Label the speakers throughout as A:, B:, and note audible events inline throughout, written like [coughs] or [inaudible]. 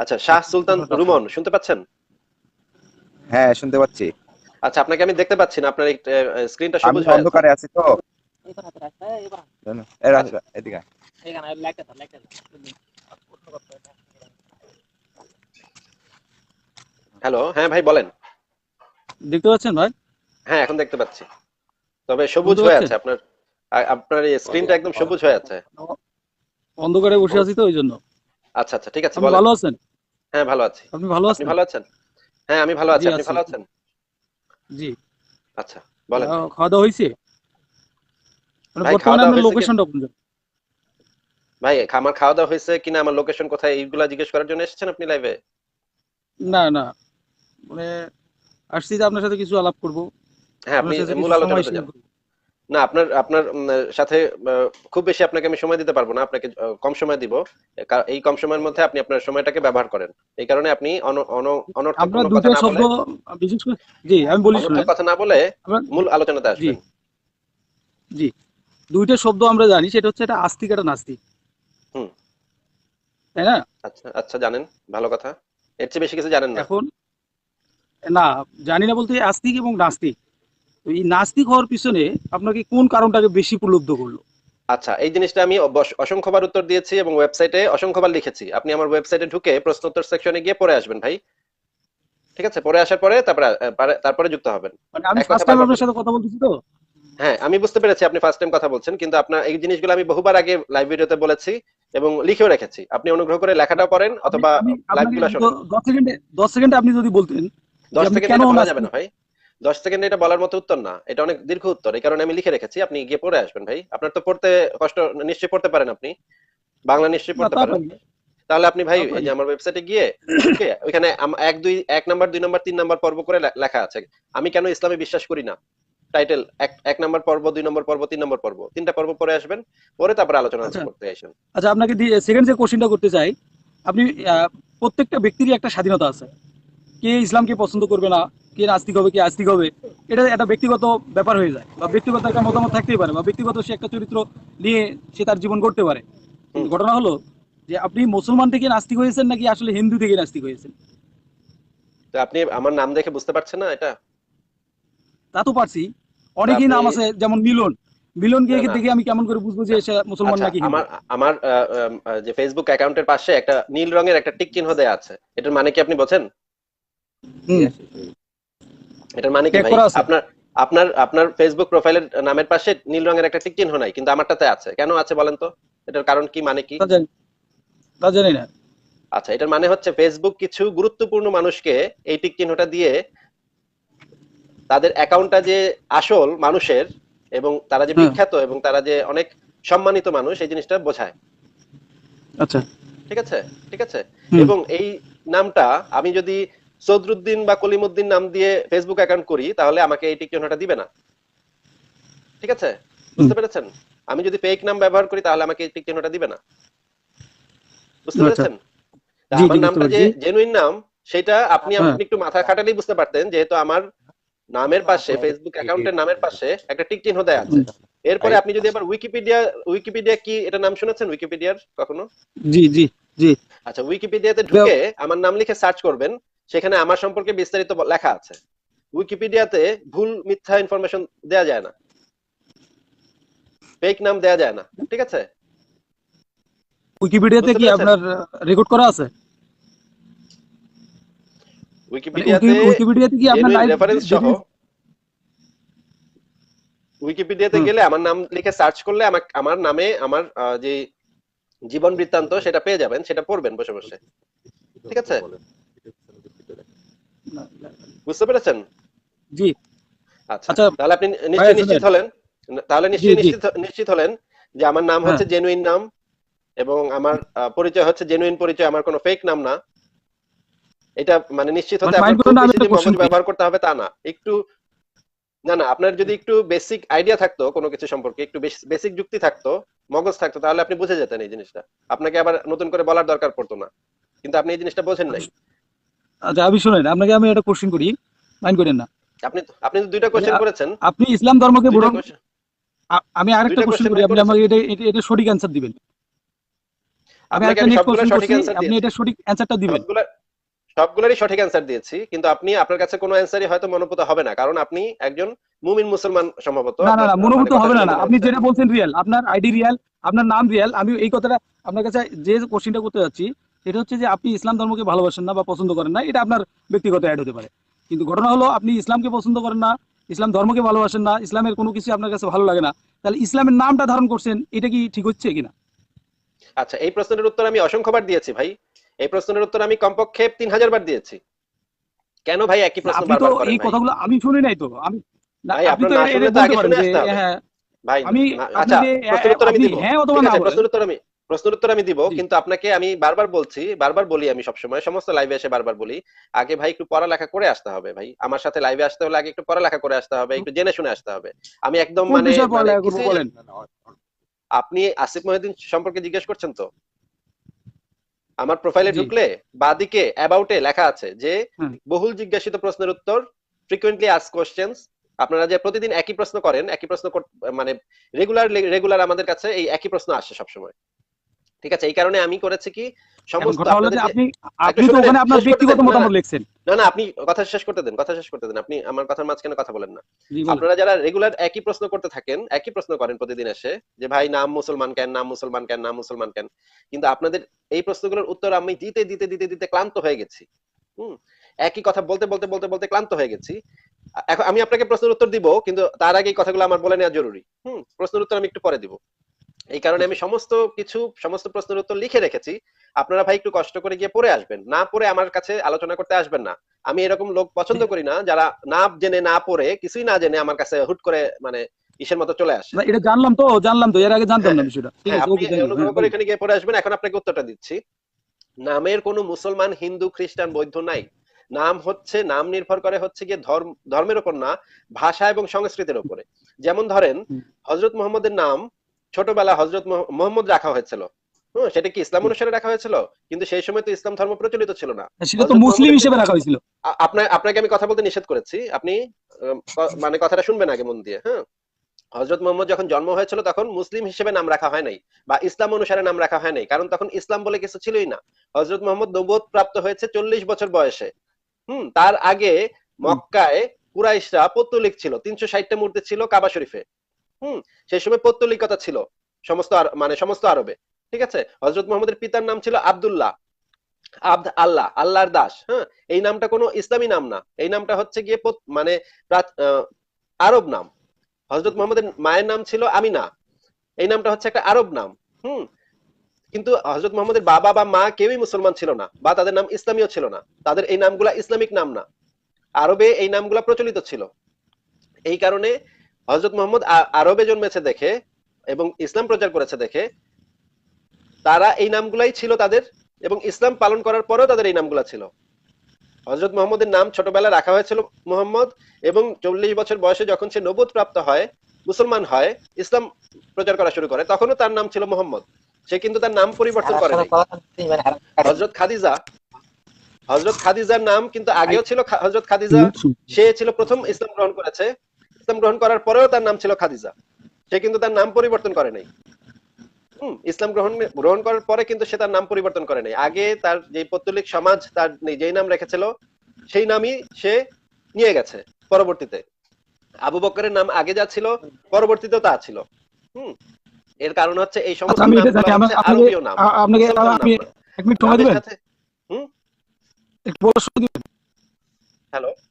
A: আচ্ছা শাহ সুলতান রুমন শুনতে পাচ্ছেন?
B: হ্যাঁ শুনতে পাচ্ছি।
A: আচ্ছা আপনাকে আমি দেখতে পাচ্ছি না আপনার স্ক্রিনটা সবুজ হয়ে আছে
B: অন্ধকারে আছি তো। এদিকে
A: হ্যালো হ্যাঁ ভাই বলেন।
C: দেখতে পাচ্ছেন ভাই?
A: হ্যাঁ এখন দেখতে পাচ্ছি। তবে সবুজ হয়ে আছে আপনার আপনার এই স্ক্রিনটা একদম সবুজ হয়ে আছে।
C: অন্ধকারে বসে আছি তো ওই জন্য।
A: আচ্ছা আচ্ছা ঠিক আছে
C: ভালো আছেন?
A: হ্যাঁ ভালো আছি।
C: আপনি ভালো আছেন?
A: ভালো আছেন? হ্যাঁ আমি ভালো আছি। আপনি ভালো আছেন?
C: জি।
A: আচ্ছা বলেন।
C: খাওয়া দাওয়া হয়েছে? মানে
A: ভাই,
C: বর্তমানে আপনার লোকেশনটা কোন
A: ভাই আমার খাওয়া দাওয়া হয়েছে কিনা আমার লোকেশন কোথায় এইগুলা জিজ্ঞেস করার জন্য এসেছেন আপনি লাইভে
C: না না। মানে আসছি যে আপনার সাথে কিছু আলাপ করব।
A: হ্যাঁ আপনি মূল
C: কিছু
A: না আপনার আপনার সাথে খুব বেশি আপনাকে আমি সময় দিতে পারব না আপনাকে কম সময় দিব। এই কম সময়ের মধ্যে আপনি আপনার সময়টাকে ব্যবহার করেন। এই কারণে আপনি কথা না বলে মূল আলোচনাতে আসবেন।
C: জি। দুইটা শব্দ আমরা জানি সেটা হচ্ছে এটা আস্তিক একটা নাস্তিক।
A: হুম।
C: তাই না?
A: আচ্ছা আচ্ছা জানেন ভালো কথা। এর চেয়ে বেশি কিছু জানেন না।
C: এখন না জানি না বলতে আস্তিক এবং নাস্তিক। এই নাস্তিক হওয়ার পিছনে আপনাকে কোন কারণটাকে বেশি প্রলুব্ধ করল?
A: আচ্ছা এই জিনিসটা আমি অসংখ্যবার উত্তর দিয়েছি এবং ওয়েবসাইটে অসংখ্যবার লিখেছি। আপনি আমার ওয়েবসাইটে ঢুকে প্রশ্নোত্তর সেকশনে গিয়ে পড়ে আসবেন ভাই। ঠিক আছে? পড়ে আসার পরে তারপরে তারপরে যুক্ত হবেন।
C: মানে আমি ফার্স্ট টাইম আপনার সাথে কথা বলতেছি তো?
A: হ্যাঁ আমি বুঝতে পেরেছি আপনি ফার্স্ট টাইম কথা বলছেন কিন্তু আপনার এই জিনিসগুলো আমি বহুবার আগে লাইভ ভিডিওতে বলেছি এবং লিখেও রেখেছি। আপনি অনুগ্রহ করে লেখাটা পড়েন অথবা
C: আমি
A: লাইভ
C: আপনাকে
A: গুলো
C: দশ সেকেন্ডে দশ সেকেন্ডে আপনি যদি বলতেন
A: দশ
C: আপনি
A: সেকেন্ড বলা যাবে না ভাই। দশ সেকেন্ড এটা বলার মতো উত্তর না। এটা অনেক দীর্ঘ উত্তর। এই কারণে আমি লিখে রেখেছি আপনি গিয়ে পড়ে আসবেন ভাই। আপনার তো পড়তে কষ্ট নিশ্চয়ই পড়তে পারেন আপনি। বাংলা নিশ্চয়ই পড়তে পারেন। তাহলে আপনি ভাই এই যে আমার ওয়েবসাইটে গিয়ে ওইখানে এক দুই এক নাম্বার দুই নাম্বার তিন নাম্বার পর্ব করে লেখা আছে। আমি কেন ইসলামে বিশ্বাস করি না? টাইটেল এক এক নাম্বার পর্ব দুই নম্বর পর্ব তিন নম্বর পর্ব। তিনটা পর্ব পরে আসবেন পরে তারপরে আলোচনা
C: আচ্ছা।
A: করতে আসেন
C: আচ্ছা আপনাকে সেকেন্ড যে কোশ্চেনটা করতে চাই আপনি প্রত্যেকটা ব্যক্তিরই একটা স্বাধীনতা আছে। কে ইসলামকে পছন্দ করবে না? কে নাস্তিক হবে কে আস্তিক হবে এটা একটা ব্যক্তিগত ব্যাপার হয়ে যায় বা ব্যক্তিগত একটা মতামত থাকতেই পারে বা ব্যক্তিগত সে একটা চরিত্র নিয়ে সে তার জীবন করতে পারে। ঘটনা হলো যে আপনি মুসলমান থেকে নাস্তিক হয়েছেন নাকি আসলে হিন্দু থেকে নাস্তিক হয়েছেন?
A: তো আপনি আমার নাম দেখে বুঝতে পারছেন না এটা?
C: তা তো পারছি। অনেকেই নাম আছে যেমন মিলন। মিলনকে
A: না, না।
C: দেখে আমি কেমন করে বুঝব যে সে মুসলমান
A: আচ্ছা
C: নাকি
A: আমার আমার যে ফেসবুক অ্যাকাউন্টের পাশে একটা নীল রঙের একটা টিক চিহ্ন দেয়া আছে। এটার মানে কি আপনি
C: হুম।
A: এটার মানে কি ভাই? আপনার আপনার আপনার ফেসবুক প্রোফাইলের নামের পাশে নীল রঙের একটা টিক চিহ্ন নাই কিন্তু আমারটাতে আছে। কেন আছে বলেন তো? এটার কারণ কি মানে কি?
C: তা জানি না।
A: আচ্ছা এটার মানে হচ্ছে ফেসবুক কিছু গুরুত্বপূর্ণ মানুষকে এই টিক চিহ্নটা দিয়ে তাদের অ্যাকাউন্টটা যে আসল মানুষের এবং তারা যে বিখ্যাত এবং তারা যে অনেক সম্মানিত মানুষ এই জিনিসটা বোঝায়।
C: আচ্ছা।
A: ঠিক আছে? ঠিক আছে? এবং এই নামটা আমি যদি সদরুদ্দিন বা কলিমুদ্দিন নাম দিয়ে ফেসবুক অ্যাকাউন্ট করি তাহলে আমাকে এই টিক চিহ্নটা দিবে না। ঠিক আছে? বুঝতে পেরেছেন? আমি যদি ফেক নাম ব্যবহার করি তাহলে আমাকে এই টিক চিহ্নটা দিবে না। বুঝতে
C: আচ্ছা।
A: পেরেছেন? আমার নামটা যে জেনুইন নাম সেটা আপনি
C: হ্যাঁ।
A: আপনি একটু মাথা খাটালেই বুঝতে পারতেন যেহেতু আমার নামের পাশে ফেসবুক অ্যাকাউন্টের নামের পাশে একটা টিক চিহ্ন দেয়া আছে। এরপরে আপনি যদি আবার উইকিপিডিয়া উইকিপিডিয়া কি এটা নাম শুনেছেন উইকিপিডিয়ার কখনো?
C: জি জি জি।
A: আচ্ছা উইকিপিডিয়াতে ঢুকে আমার নাম লিখে সার্চ করবেন। সেখানে আমার সম্পর্কে বিস্তারিত লেখা আছে। উইকিপিডিয়াতে ভুল মিথ্যা ইনফরমেশন দেয়া যায় না। ফেক নাম দেয়া যায় না ঠিক আছে?
C: উইকিপিডিয়াতে কি আপনার রেকর্ড করা আছে? মানে
A: উইকিপিডিয়াতে
C: উইকিপিডিয়াতে কি আপনার লাইভ
A: রেফারেন্স সহ। উইকিপিডিয়াতে গেলে আমার নাম লিখে সার্চ করলে আমার আমার নামে আমার যে জীবন বৃত্তান্ত সেটা পেয়ে যাবেন সেটা পড়বেন বসে বসে। ঠিক আছে? বুঝতে পেরেছেন?
C: জি।
A: আচ্ছা
C: আচ্ছা,
A: তাহলে আপনি
C: ভাই,
A: নিশ্চয়ই নিশ্চিত হলেন। তাহলে
C: জি।
A: নিশ্চিত নিশ্চিত হলেন যে আমার নাম হচ্ছে জেনুইন নাম এবং আমার পরিচয় হচ্ছে জেনুইন পরিচয় আমার কোনো ফেক নাম না। এটা মানে নিশ্চিত হতে
C: মানে
A: আপনার। ব্যবহার করতে হবে তা না। একটু না না আপনার যদি একটু বেসিক আইডিয়া থাকতো কোনো কিছু সম্পর্কে একটু বেসিক যুক্তি থাকতো মগজ থাকতো তাহলে আপনি বুঝে যেতেন এই জিনিসটা। আপনাকে আবার নতুন করে বলার দরকার পড়তো না। কিন্তু আপনি এই জিনিসটা বোঝেন নাই।
C: আচ্ছা আমি শুনেন আপনাকে আমি একটা কোশ্চেন করি মাইন্ড করেন না।
A: আপনি আপনি তো দুইটা কোশ্চেন করেছেন।
C: আপনি ইসলাম ধর্মকে আমি আরেকটা কোশ্চেন করি আপনি আমাকে এটা এটা- সঠিক অ্যান্সার দিবেন। আমি
A: আপনাকে
C: নেক্সট কোশ্চেন করছি আপনি এটা সঠিক অ্যান্সারটা দিবেন।
A: সবগুলোরই সঠিক অ্যান্সার দিয়েছি কিন্তু আপনি আপনার কাছে কোনো অ্যান্সারই হয়তো মনোভূত হবে না কারণ আপনি একজন মুমিন মুসলমান সম্ভবত।
C: না না না মনোভূত
A: মানে
C: হবে না না। আপনি যেটা বলছেন রিয়েল আপনার আইডি রিয়েল আপনার নাম রিয়েল আমি এই কথাটা আপনার কাছে যে কোশ্চেনটা করতে যাচ্ছি সেটা হচ্ছে যে আপনি ইসলাম ধর্মকে ভালোবাসেন না বা পছন্দ করেন না এটা আপনার ব্যক্তিগত অ্যাড হতে পারে। কিন্তু ঘটনা হলো আপনি ইসলামকে পছন্দ করেন না ইসলাম ধর্মকে ভালোবাসেন না ইসলামের কোনো কিছু আপনার কাছে ভালো লাগে না তাহলে ইসলামের নামটা ধারণ করছেন এটা কি ঠিক হচ্ছে কিনা?
A: আচ্ছা এই প্রশ্নের উত্তর আমি অসংখ্যবার দিয়েছি ভাই। এই প্রশ্নের উত্তর আমি কমপক্ষে তিন হাজার বার দিয়েছি। কেন ভাই একই প্রশ্ন
C: আপনি তো
A: বারবার করেন
C: এই? কথাগুলো আমি শুনি নাই তো আমি
A: ভাই,
C: আপনি
A: আপনার
C: তো
A: না আগে শুনে
C: হ্যাঁ
A: ভাই
C: আমি
A: আচ্ছা প্রশ্নের উত্তর আমি দিব।
C: হ্যাঁ অথবা না
A: প্রশ্নের উত্তর আমি প্রশ্নের উত্তর আমি দিব কিন্তু আপনাকে আমি বারবার বলছি বারবার বলি আমি সবসময় সমস্ত লাইভে এসে বারবার বলি আগে ভাই একটু পড়ালেখা করে আসতে হবে ভাই আমার সাথে লাইভে আসতে হলে আগে একটু পড়ালেখা করে আসতে হবে একটু জেনে শুনে আসতে হবে। আমি একদম মানে মানে আপনি আসিফ মহিউদ্দিন সম্পর্কে জিজ্ঞেস করছেন তো? আমার প্রোফাইলে ঢুকলে বাদিকে অ্যাবাউটে লেখা আছে যে বহুল জিজ্ঞাসিত প্রশ্নের উত্তর ফ্রিকুয়েন্টলি আস কোশ্চেন্স আপনারা যে প্রতিদিন একই প্রশ্ন করেন একই প্রশ্ন মানে রেগুলার রেগুলার আমাদের কাছে এই একই প্রশ্ন আসে সবসময়। ঠিক আছে এই কারণে আমি করেছি কি সমস্ত আপনাদের
C: যে
A: যে-
C: আপনি আপনি তো ওখানে আপনার ব্যক্তিগত মতামত লিখছেন।
A: না না আপনি কথা শেষ করতে দেন কথা শেষ করতে দেন। আপনি আমার কথার মাঝখানে কথা বলেন না। আপনারা যারা রেগুলার একই প্রশ্ন করতে থাকেন একই প্রশ্ন করেন প্রতিদিন এসে যে ভাই নাম মুসলমান কেন নাম মুসলমান কেন নাম মুসলমান কেন কিন্তু আপনাদের এই প্রশ্নগুলোর উত্তর আমি দিতে দিতে দিতে দিতে ক্লান্ত হয়ে গেছি। হুম একই কথা বলতে বলতে বলতে বলতে ক্লান্ত হয়ে গেছি। এখন আমি আপনাকে প্রশ্নের উত্তর দিব কিন্তু তার আগে এই কথাগুলো আমার বলে নেওয়া জরুরি। হুম প্রশ্নের উত্তর আমি একটু পরে দিব। এই কারণে আমি সমস্ত কিছু সমস্ত প্রশ্নের উত্তর লিখে রেখেছি। আপনারা ভাই একটু কষ্ট করে গিয়ে পড়ে আসবেন। না পড়ে আমার কাছে আলোচনা করতে আসবেন না। আমি এরকম লোক পছন্দ করি না যারা না জেনে না পড়ে কিছুই না জেনে আমার কাছে হুট করে মানে ইসের মতো চলে আসে।
C: এটা জানলাম তো জানলাম তো এর আগে জানতাম না বিষয়টা।
A: হ্যাঁ আপনি অনুগ্রহ
C: হ্যাঁ,
A: করে এখানে গিয়ে পড়ে আসবেন এখন আপনাকে উত্তরটা দিচ্ছি। নামের কোনো মুসলমান হিন্দু খ্রিস্টান বৌদ্ধ নাই। নাম হচ্ছে নাম নির্ভর করে হচ্ছে গিয়ে ধর্ম ধর্মের উপর না ভাষা এবং সংস্কৃতির উপরে। যেমন ধরেন। হজরত মোহাম্মদের নাম ছোটবেলা হজরত মোহাম্মদ রাখা হয়েছিল। হ্যাঁ সেটা কি ইসলাম অনুসারে রাখা হয়েছিল? কিন্তু সেই সময় তো ইসলাম ধর্ম প্রচলিত ছিল না।
C: সেটা তো মুসলিম হিসেবে রাখা হয়েছিল।
A: আপনার আপনাকে আমি কথা বলতে নিষেধ করেছি। আপনি মানে কথাটা শুনবেন আগে মন দিয়ে হ্যাঁ হজরত মোহাম্মদ যখন জন্ম হয়েছিল তখন মুসলিম হিসেবে নাম রাখা হয় নাই বা ইসলাম অনুসারে নাম রাখা হয় নাই কারণ তখন ইসলাম বলে কিছু ছিলই না। হজরত মোহাম্মদ নবুয়ত প্রাপ্ত হয়েছে চল্লিশ বছর বয়সে। হুম তার আগে মক্কায় কুরাইশরা পত্তলিক ছিল তিনশো ষাটটা মূর্তি ছিল কাবা শরীফে। হুম, সেই সময় পত্তলিকতা ছিল। সমস্ত মানে সমস্ত আরবে। ঠিক আছে? হজরত মোহাম্মদের পিতার নাম ছিল আব্দুল্লাহ। আব্দ, আল্লাহ, আল্লাহর দাস হ্যাঁ? এই নামটা কোনো ইসলামী নাম না। এই নামটা হচ্ছে গিয়ে মানে আরব নাম। হজরত মোহাম্মদের মায়ের নাম ছিল আমিনা। এই নামটা হচ্ছে একটা আরব নাম। হুম? কিন্তু হজরত মোহাম্মদের বাবা বা মা কেউই মুসলমান ছিল না বা তাদের নাম ইসলামীয় ছিল না। তাদের এই নামগুলা ইসলামিক নাম না। আরবে এই নামগুলা প্রচলিত ছিল। এই কারণে হজরত মোহাম্মদ আরবে জন্মেছে দেখে এবং ইসলাম প্রচার করেছে দেখে তারা এই নামগুলাই ছিল তাদের এবং ইসলাম পালন করার পরেও তাদের এই নামগুলা ছিল। হজরত মোহাম্মদের নাম ছোটবেলায় রাখা হয়েছিল মোহাম্মদ এবং চল্লিশ বছর বয়সে যখন সে নবুত প্রাপ্ত হয় মুসলমান হয় ইসলাম প্রচার করা শুরু করে তখনও তার নাম ছিল মোহাম্মদ। সে কিন্তু তার নাম পরিবর্তন করে হজরত খাদিজা হজরত খাদিজার নাম কিন্তু আগেও ছিল হজরত খাদিজা সে ছিল প্রথম ইসলাম গ্রহণ করেছে। ইসলাম গ্রহণ করার পরেও তার নাম ছিল খাদিজা। সে কিন্তু তার নাম পরিবর্তন করে নাই। হুম ইসলাম গ্রহণ গ্রহণ করার পরে কিন্তু সে তার নাম পরিবর্তন করে নাই। আগে তার যে পত্তলিক সমাজ তার যেই নাম রেখেছিল সেই নামই সে নিয়ে গেছে পরবর্তীতে। আবু বকরের নাম আগে যা ছিল পরবর্তীতে তা ছিল। হম এর কারণ হচ্ছে এই সমস্ত
C: আচ্ছা,
A: আরবীয় নাম।
C: আপনাকে
A: মুসলমান নাম
C: আমি
A: না।
C: এক মিনিট সময় দিবেন?
A: সাথে
C: একটু বলার দিবেন
A: হ্যালো? হ্যাঁ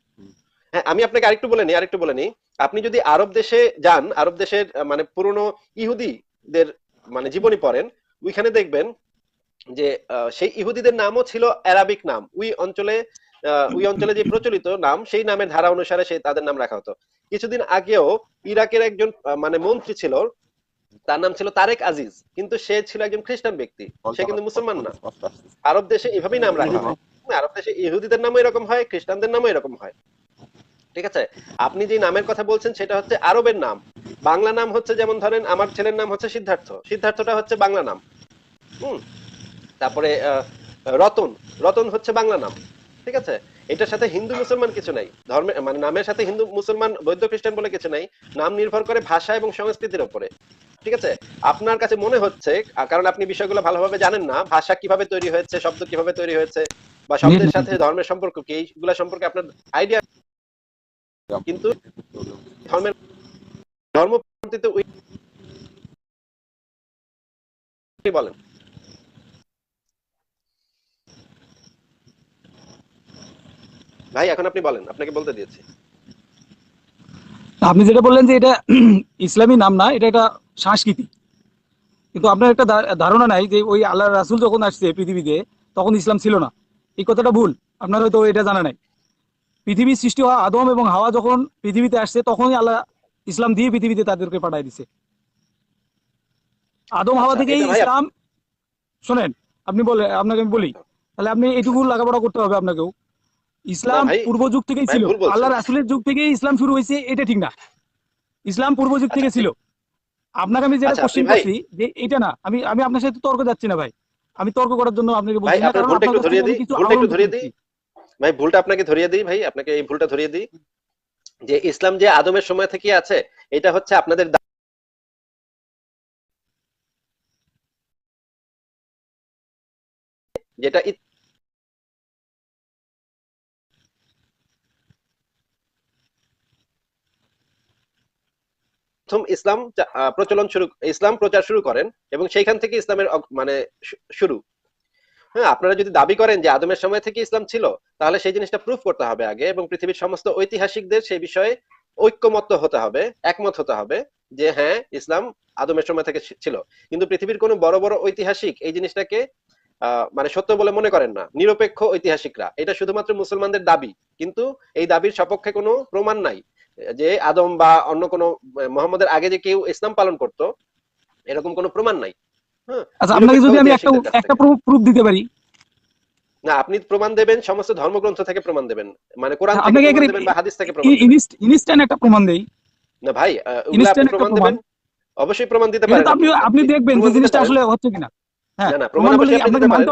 A: আমি আপনাকে আরেকটু বলে নিই আরেকটু বলে নিই। আপনি যদি আরব দেশে যান আরব দেশের মানে পুরনো ইহুদিদের মানে জীবনী পড়েন ওইখানে দেখবেন যে সেই ইহুদিদের নামও ছিল অ্যারাবিক নাম। ওই অঞ্চলে ওই অঞ্চলে যে প্রচলিত নাম সেই নামের ধারা অনুসারে সেই তাদের নাম রাখা হতো। কিছুদিন আগেও ইরাকের একজন মানে মন্ত্রী ছিল তার নাম ছিল তারেক আজিজ। কিন্তু সে ছিল একজন খ্রিস্টান ব্যক্তি। সে কিন্তু মুসলমান না। আরব দেশে এভাবেই নাম রাখা হয় হ্যাঁ, আরব দেশে ইহুদিদের নামও এরকম হয় খ্রিস্টানদের নামও এরকম হয়। ঠিক আছে? আপনি যে নামের কথা বলছেন সেটা হচ্ছে আরবের নাম। বাংলা নাম হচ্ছে যেমন ধরেন আমার ছেলের নাম হচ্ছে সিদ্ধার্থ। সিদ্ধার্থটা হচ্ছে বাংলা নাম। হুম? তারপরে রতন। রতন হচ্ছে বাংলা নাম। ঠিক আছে? এটার সাথে হিন্দু মুসলমান কিছু নাই। ধর্মে মানে নামের সাথে হিন্দু মুসলমান বৌদ্ধ খ্রিস্টান বলে কিছু নাই। নাম নির্ভর করে ভাষা এবং সংস্কৃতির উপরে। ঠিক আছে? আপনার কাছে মনে হচ্ছে কারণ আপনি বিষয়গুলো ভালোভাবে জানেন না ভাষা কীভাবে তৈরি হয়েছে শব্দ কীভাবে তৈরি হয়েছে বা শব্দের সাথে ধর্মের সম্পর্ক কি এইগুলা সম্পর্কে আপনার আইডিয়া কিন্তু ধর্মের ধর্ম বলেন? ভাই এখন আপনি বলেন আপনাকে বলতে দিয়েছি।
C: আপনি যেটা বললেন যে এটা [clears throat] ইসলামী নাম না এটা একটা সংস্কৃতি কিন্তু আপনার একটা ধারণা নাই যে ওই আল্লাহ রাসুল যখন আসছে পৃথিবীতে তখন ইসলাম ছিল না। এই কথাটা ভুল আপনার হয়তো এটা জানা নাই। পৃথিবীর সৃষ্টি হওয়া আদম এবং হাওয়া যখন পৃথিবীতে আসছে তখনই আল্লাহ ইসলাম দিয়ে পৃথিবীতে তাদেরকে পাঠাই দিছে। আদম হাওয়া
A: আচ্ছা,
C: থেকেই ইসলাম শোনেন আপনি বলে আপনাকে আমি বলি। তাহলে আপনি এটুকু লেখাপড়া করতে হবে আপনাকেও। ইসলাম পূর্ব যুগ থেকেই ছিল। আল্লাহ রাসুলের যুগ থেকেই ইসলাম শুরু হয়েছে এটা ঠিক না। ইসলাম পূর্ব যুগ থেকে
A: আচ্ছা,
C: ছিল। আপনাকে আমি যেটা
A: আচ্ছা,
C: কোশ্চেন করছি যে এটা না আমি আমি আপনার সাথে তর্ক যাচ্ছি না ভাই। আমি তর্ক করার জন্য আপনাকে বলছি না কারণ আপনার কাছ
A: ভাই, ভুলটা আপনাকে ধরিয়ে দিই ভাই, আপনাকে এই ভুলটা ধরিয়ে দিই। যে ইসলাম যে আদমের সময় থেকে আছে, এটা হচ্ছে আপনাদের যেটা প্রথম ইসলাম প্রচলন শুরু ইসলাম প্রচার শুরু করেন এবং সেইখান থেকে ইসলামের মানে শুরু। হ্যাঁ আপনারা যদি দাবি করেন যে আদমের সময় থেকে ইসলাম ছিল, তাহলে সেই জিনিসটা প্রুফ করতে হবে আগে এবং পৃথিবীর সমস্ত ঐতিহাসিকদের সেই বিষয়ে ঐক্যমত্য হতে হবে, একমত হতে হবে যে হ্যাঁ ইসলাম আদমের সময় থেকে ছিল। কিন্তু পৃথিবীর কোনো বড় বড় ঐতিহাসিক এই জিনিসটাকে মানে সত্য বলে মনে করেন না। নিরপেক্ষ ঐতিহাসিকরা। এটা শুধুমাত্র মুসলমানদের দাবি, কিন্তু এই দাবির সপক্ষে কোনো প্রমাণ নাই যে আদম বা অন্য কোনো মোহাম্মদের আগে যে কেউ ইসলাম পালন করত, এরকম কোনো প্রমাণ নাই।
C: আচ্ছা আপনাকে যদি আমি একটা একটা প্রুফ দিতে পারি।
A: না আপনি প্রমাণ দেবেন সমস্ত ধর্মগ্রন্থ থেকে প্রমাণ দেবেন। মানে কোরআন থেকে প্রমাণ
C: এখানে
A: দেবেন বা হাদিস থেকে প্রমাণ দেবেন।
C: ইনস্ট্যান্ট একটা প্রমাণ দেই।
A: না ভাই
C: একটা
A: প্রমাণ। দেবেন। অবশ্যই প্রমাণ দিতে পারেন।
C: আপনি আপনি দেখবেন যে জিনিসটা আসলে হচ্ছে কিনা। হ্যাঁ
A: না, প্রমাণ
C: প্রমাণ
A: অবশ্যই আপনি
C: আপনাকে
A: দিতে পারেন।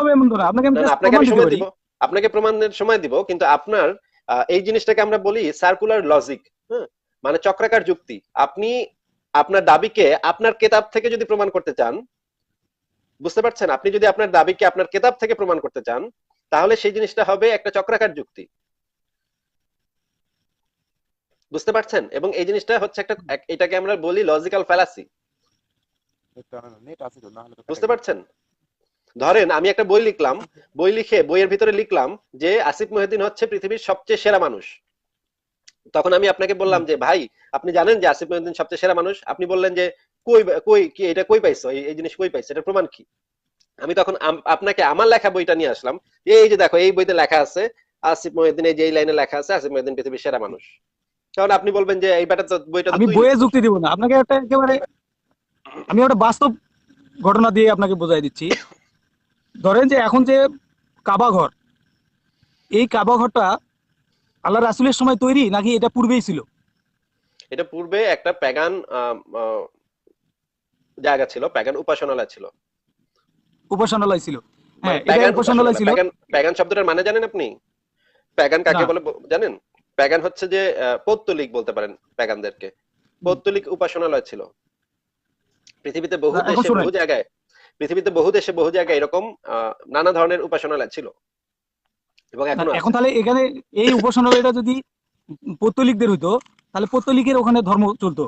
C: আমি
A: আপনাকে আমি সময় দিব। আপনাকে প্রমাণের সময় দিব কিন্তু আপনার এই জিনিসটাকে আমরা বলি সার্কুলার লজিক হ্যাঁ? মানে চক্রাকার যুক্তি। আপনি আপনার দাবিকে আপনার কেতাব থেকে যদি প্রমাণ করতে চান বুঝতে পারছেন? আপনি যদি আপনার দাবিকে আপনার কেতাব থেকে প্রমাণ করতে চান তাহলে সেই জিনিসটা হবে একটা চক্রাকার যুক্তি। বুঝতে পারছেন? এবং এই জিনিসটা হচ্ছে একটা এটাকে আমরা বলি লজিক্যাল ফ্যালাসি বুঝতে পারছেন? ধরেন আমি একটা বই লিখলাম বই লিখে বইয়ের ভিতরে লিখলাম যে আসিফ মহিউদ্দিন হচ্ছে পৃথিবীর সবচেয়ে সেরা মানুষ। তখন আমি আপনাকে বললাম যে ভাই আপনি জানেন যে আসিফ মহিউদ্দিন সবচেয়ে সেরা মানুষ? আপনি বললেন যে কই কই কি এটা কই পাইছো? এই জিনিস কই পাইছো? এটা প্রমাণ কি? আমি তখন আপনাকে আমার লেখা বইটা নিয়ে আসলাম। এই যে দেখো এই বইতে লেখা আছে আসিফ মহিউদ্দিন এই যে এই লাইনে লেখা আছে আসিফ মহিউদ্দিন পৃথিবীর সেরা মানুষ। কারণ আপনি বলবেন যে এই ব্যাটা তো বইটা
C: আমি বইয়ে যুক্তি দিব না। আপনাকে একটা একেবারে আমি একটা বাস্তব ঘটনা দিয়ে আপনাকে বোঝাই দিচ্ছি। ধরেন যে এখন যে কাবা ঘর এই কাবা ঘরটা আল্লাহ রাসুলের সময় তৈরি নাকি এটা পূর্বেই ছিল?
A: এটা পূর্বে একটা প্যাগান জায়গা ছিল প্যাগান উপাসনালয় ছিল।
C: উপাসনালয় ছিল। হ্যাঁ
A: প্যাগান
C: উপাসনালয় ছিল।
A: প্যাগান শব্দটার মানে জানেন আপনি? প্যাগান কাকে বলে জানেন? প্যাগান হচ্ছে যে পৌত্তলিক বলতে পারেন প্যাগানদেরকে পৌত্তলিক উপাসনালয় ছিল। পৃথিবীতে বহু দেশে বহু জায়গায় পৃথিবীতে বহু দেশে বহু জায়গায় এরকম নানা ধরনের উপাসনালয় ছিল। এবং এখনও
C: এখন তাহলে এখানে এই উপাসনালয়টা যদি পত্তলিকদের হইতো তাহলে পত্তলিকের ওখানে ধর্ম চলতো।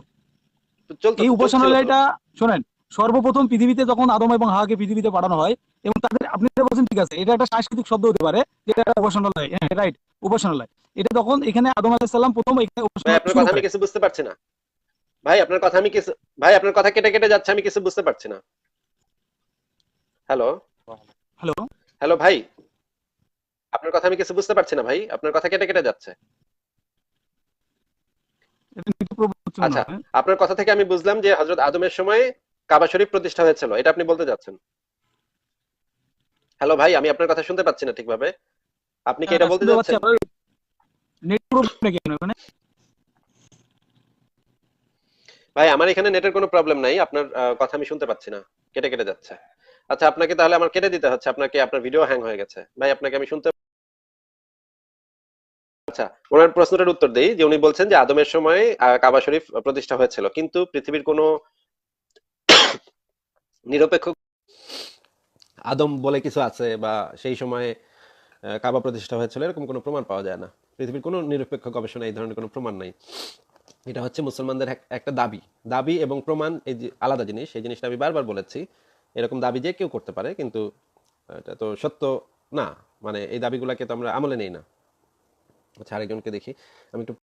C: এই উপাসনালয়টা শোনেন সর্বপ্রথম পৃথিবীতে যখন আদম এবং হাওয়াকে পৃথিবীতে পাঠানো হয় এবং তাদের আপনি যেটা বলছেন ঠিক আছে এটা একটা সাংস্কৃতিক শব্দ হতে পারে যেটা একটা উপাসনালয় হ্যাঁ রাইট উপাসনালয়। এটা তখন এখানে আদম প্রথম এখানে
A: আপনার কথা আমি কিছু বুঝতে পারছি না। ভাই আপনার কথা আমি কিছু ভাই আপনার কথা কেটে কেটে যাচ্ছে আমি কিছু বুঝতে পারছি না। হ্যালো?
C: হ্যালো?
A: হ্যালো ভাই? আপনার কথা আমি কিছু বুঝতে পারছি না ভাই আপনার কথা কেটে কেটে যাচ্ছে। আচ্ছা আপনার কথা থেকে আমি বুঝলাম যে হযরত আদমের সময় কাবা শরীফ প্রতিষ্ঠা হয়েছিল এটা আপনি বলতে যাচ্ছেন। হ্যালো ভাই আমি আপনার কথা শুনতে পাচ্ছি না ঠিকভাবে। আপনি কি এটা বলতে যাচ্ছেন? ভাই আমার এখানে নেটের কোনো প্রবলেম নাই আপনার কথা আমি শুনতে পাচ্ছি না। কেটে কেটে যাচ্ছে। আচ্ছা আপনাকে তাহলে আমার কেটে দিতে হচ্ছে আপনাকে আপনার ভিডিও হ্যাং হয়ে গেছে। ভাই আপনাকে আমি শুনতে আচ্ছা ওনার প্রশ্নটার উত্তর দেই, যে উনি বলছেন যে আদমের সময় কাবা শরীফ প্রতিষ্ঠা হয়েছিল, কিন্তু পৃথিবীর কোনো [coughs] নিরপেক্ষ আদম বলে কিছু আছে বা সেই সময়ে কাবা প্রতিষ্ঠা হয়েছিল, এরকম কোনো প্রমাণ পাওয়া যায় না। পৃথিবীর কোনো নিরপেক্ষ গবেষণা এই ধরনের কোনো প্রমাণ নাই। এটা হচ্ছে মুসলমানদের একটা দাবি। দাবি এবং প্রমাণ, এই যে আলাদা জিনিস এই জিনিসটা আমি বারবার বলেছি। এরকম দাবি যে কেউ করতে পারে, কিন্তু এটা তো সত্য না। মানে এই দাবিগুলোকে তো আমরা আমলে নেই না। আচ্ছা আরেকজনকে দেখি। আমি একটু